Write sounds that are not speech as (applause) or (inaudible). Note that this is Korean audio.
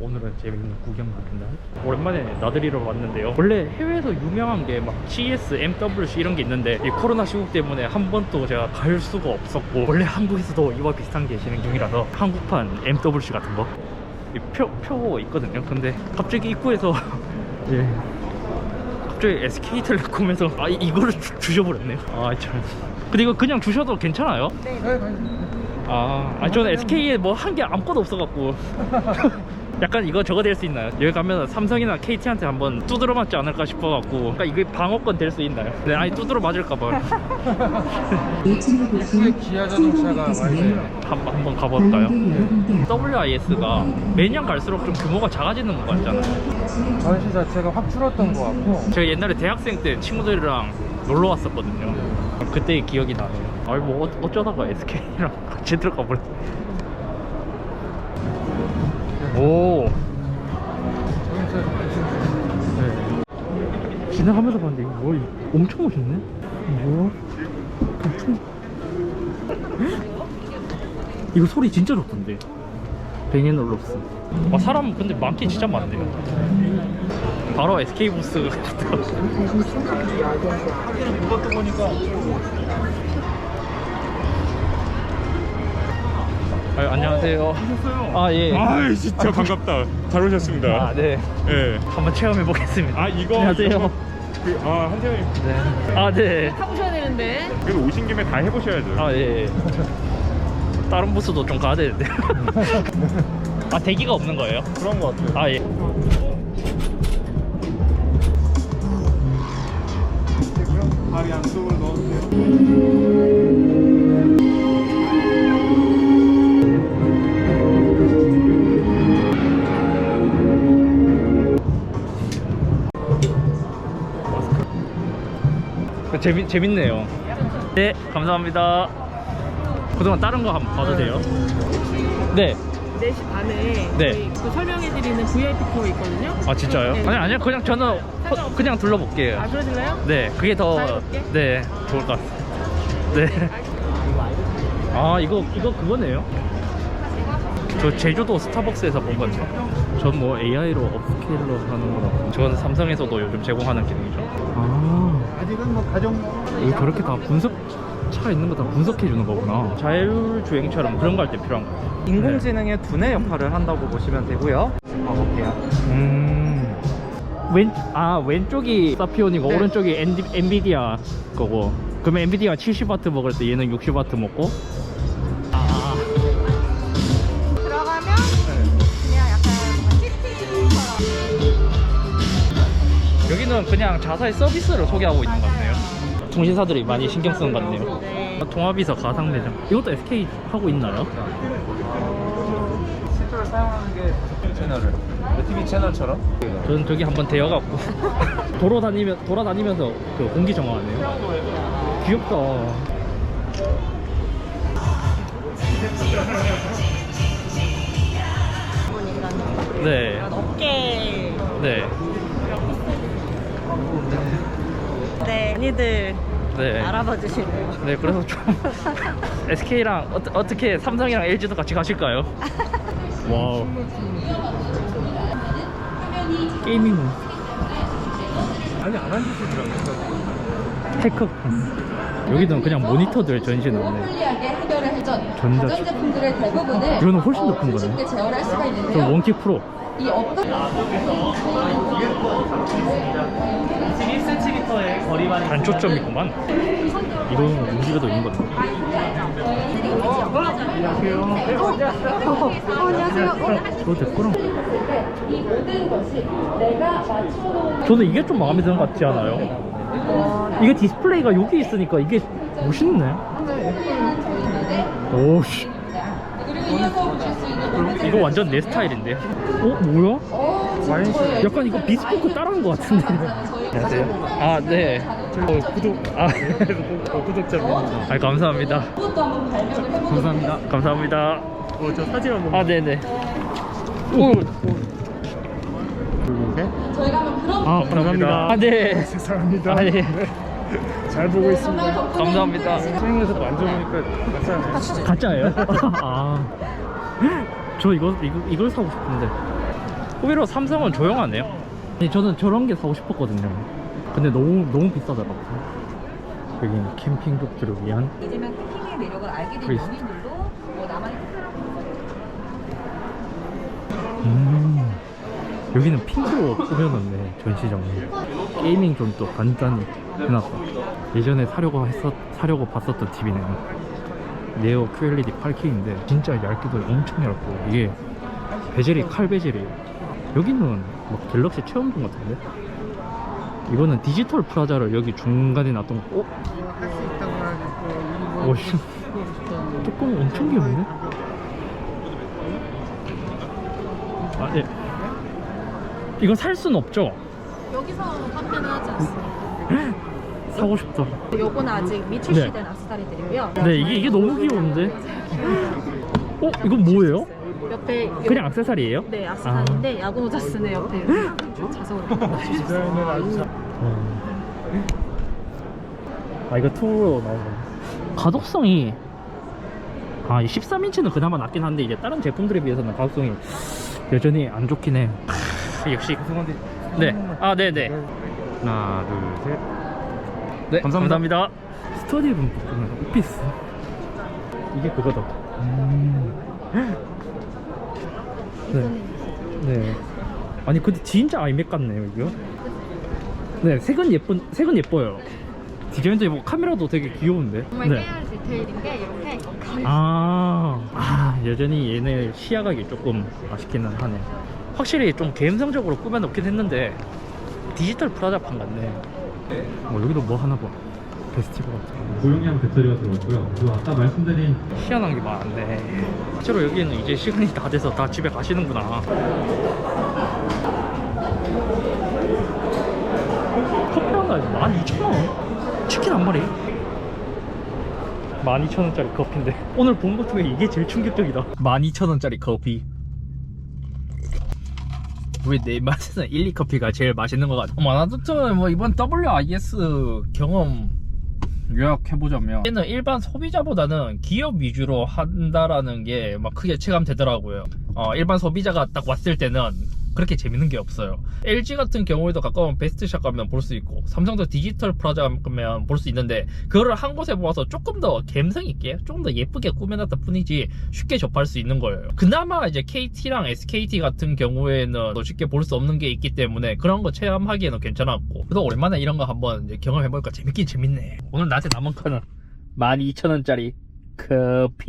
오늘은 재밌는 구경 날 오랜만에 나들이러 왔는데요. 원래 해외에서 유명한 게 막 CS, MWC 이런 게 있는데 이 코로나 시국 때문에 한 번도 제가 갈 수가 없었고 원래 한국에서도 이와 비슷한 게 진행 중이라서 한국판 MWC 같은 거? 이 표, 표 있거든요. 근데 갑자기 입구에서 (laughs) 예. 갑자기 SK텔레콤에서 아 이- 이거를 주, 주셔버렸네요. 아참. 근데 이거 그냥 주셔도 괜찮아요? 아, 아니 저는 SK에 뭐 한 게 아무것도 없어갖고 (laughs) 약간 이거 저거 될 수 있나요? 여기 가면 삼성이나 KT한테 한번 두드러 맞지 않을까 싶어갖고 그러니까 이게 방어권 될 수 있나요? 네, 아니 두드러 맞을까봐 (laughs) 기아 자동차가 많이 한번 한번 가볼까요? WIS가 매년 갈수록 좀 규모가 작아지는 것 같잖아요. 전시 자체가 확 줄었던 것 같고 제가 옛날에 대학생 때 친구들이랑 놀러 왔었거든요. 그때의 기억이 나네요. 아니 뭐 어- 어쩌다가 SK랑 같이 들어가 버렸. 오. 네. 지나가면서 봤는데 이거 뭐 엄청 멋있네. 뭐야? 엄청. 이거 소리 진짜 좋던데. 뱅앤 올롭스. 아 사람 근데 많긴 진짜 많네요. 바로 SK 부스 같다. 아, 안녕하세요. 아 예. 아 진짜 반갑다. 잘 오셨습니다. 아 네. 예. 한번 체험해 보겠습니다. 아 이거 안녕하세요. 이거 그, 아 한태형님 네. 아 네. 타보셔야 되는데. 그래도 오신 김에 다 해보셔야죠. 아 예. 다른 부스도 좀 가야 되는데. (laughs) 아 대기가 없는 거예요? 그런 것 같아요. 아 예. 발이 안쪽으로 넣어주세요. 재밌 재밌네요. 네 감사합니다. 그동안 다른 거 한번 봐도 돼요? 네. 4시 반에 네. 저희 그 설명해드리는 VIP 투어 있거든요. 아 진짜요? 네. 아니 아니요 그냥 저는 호- 상관없어요. 그냥 둘러볼게요. 아, 그러실래요? 네, 그게 더 자유롭게? 네 좋을 것 같습니다. 네. 아 이거 이거 그거네요. 저 제주도 스타벅스에서 본 건데. 전 뭐 AI로 업스케일러 하는 거라고. 저건 삼성에서도 요즘 제공하는 기능이죠. 아 아직은 뭐 가정 이거 저렇게 다 분석 차 있는 거 다 분석해 주는 거구나. 자율주행처럼 그런 거 할 때 필요한 거. 인공지능의 두뇌 역할을 한다고 보시면 되고요. 가볼게요. 음. 왼, 아, 왼쪽이 사피온이고 네. 오른쪽이 엔디, 엔비디아 거고. 그러면 엔비디아 70W 먹을 때 얘는 60W 먹고. 여기는 그냥 자사의 서비스를 소개하고 있는 것 같네요. 통신사들이 많이 신경 쓰는 것 같네요. 네. 통합이서 가상 매장. 이것도 SK 하고 있나요? 실제로 사용하는 게 채널을 TV 채널처럼 저는 저기 한번 대여갖고 (laughs) 돌아다니면 돌아다니면서 그 공기 정화하네요. 귀엽다. 네, 어깨. 네, 네. 많이들 네. 알아봐 주시네요. 네, 그래서 좀 (laughs) SK랑 어, 어떻게 삼성이랑 LG도 같이 가실까요? (laughs) 와우. 게이밍 아니 안 앉으시더라고요. 테크 여기는 그냥 모니터들 전시 나오네. 편리하게 해결을 해전 전자 가전 제품들의 대부분을 이거는 훨씬 더 큰 거네. 쉽게 제어할 수가 저 있는데요. 원킥 프로. 이 어떤 21cm의 거리만 단초점이구만. 이거는 움직여도 있는 건데. 저 됐구나. 이 모든 것이 내가 맞춰놓은 저는 이게 좀 마음에 드는 것 같지 않아요? 이게 디스플레이가 여기 있으니까 이게 멋있네. 오씨. 이거 완전 내 스타일인데. 어 뭐야? 어, 지금 저의 약간 이거 비스포크 따라한 것 같은데. 안녕하세요. 아 네. 어, 구독 아 구독자입니다. 아 감사합니다. 한번 감사합니다. 감사합니다. 어, 저 사진 한 번. 아, 네네. 오. 저희가 한번 그런 아, 감사합니다. 아, 네. 죄송합니다. 아, 예. (laughs) 잘 보고 있습니다. 정말 덕분에 감사합니다. 스윙에서 만져보니까 가짜 가짜예요? 아. 저 이거, 이거, 이걸 사고 싶은데. 의외로 삼성은 조용하네요. 네, 저는 저런 게 사고 싶었거든요. 근데 너무 너무 비싸더라고요. 여기는 캠핑족들을 위한 이제면 캠핑의 매력을 알게 된 크리스트. 연인들도 뭐 나만의 음, 여기는 핑크로 꾸며놨네 전시장을 게이밍 좀또 간단히 해놨다 예전에 사려고 했었 사려고 봤었던 TV네요 네오 QLED 8K인데 진짜 얇기도 엄청 얇고 이게 베젤이 칼 베젤이에요 여기는 막 갤럭시 체험존 같은데 이거는 디지털 프라자를 여기 중간에 놨던 거 어? 오, 씨. 뚜껑 엄청 귀엽네 아, 예. 이거 살 순 없죠? 여기서 판매는 하지 않습니다. (laughs) 사고 싶다. 요거는 아직 네. 미출시된 악세사리들이고요. 네, 이게, 이게 너무 귀여운데? 어? 이건 뭐예요? 옆에 요- 그냥 악세사리예요? 네 악세사리인데 야구 모자 쓰는 옆에 자석으로 아, 이거 투로 나온 거. 가독성이, 아, 이 13인치는 그나마 낫긴 한데, 이제 다른 제품들에 비해서는 가독성이 여전히 안 좋긴 해. 역시. 네. 아, 네 네. 하나, 둘, 셋. 네, 감사합니다. 감사합니다. 스터디룸 보면 오피스. 이게 그거다. 음. (gasps) 네. 네. 아니 근데 진짜 아이맥 같네요 이거. 네, 색은 예쁜 색은 예뻐요. 디자인도 예쁘고 카메라도 되게 귀여운데. 정말 네. 깨알 디테일인 게 이렇게 아, 아 여전히 얘네 시야각이 조금 아쉽기는 하네. 확실히 좀 감성적으로 꾸며놓긴 했는데 디지털 프라자판 같네. 어, 여기도 뭐 하나 봐. 페스티벌 같은 거. 고용량 배터리가 들어있고요. 그리고 아까 말씀드린 희한한 게 많은데 실제로 여기는 이제 시간이 다 돼서 다 집에 가시는구나 커피 하나에 12,000원? 치킨 한 마리? 12,000원짜리 커피인데 오늘 본 것 중에 이게 제일 충격적이다 12,000원짜리 커피 왜 내 맛에는 1, 2커피가 제일 맛있는 것 같아. 어머 나도튼 뭐 이번 WIS 경험 요약해보자면 얘는 일반 소비자보다는 기업 위주로 한다라는 게 막 크게 체감되더라고요. 어, 일반 소비자가 딱 왔을 때는 그렇게 재밌는 게 없어요. LG 같은 경우에도 가까운 베스트샵 가면 볼 수 있고 삼성도 디지털 프라자 가면 볼 수 있는데 그거를 한 곳에 모아서 조금 더 감성 있게 조금 더 예쁘게 꾸며놨다 뿐이지 쉽게 접할 수 있는 거예요. 그나마 이제 KT랑 SKT 같은 경우에는 더 쉽게 볼 수 없는 게 있기 때문에 그런 거 체험하기에는 괜찮았고 그래도 오랜만에 이런 거 한번 이제 경험해보니까 재밌긴 재밌네. 오늘 나한테 남은 거는 12,000원짜리 커피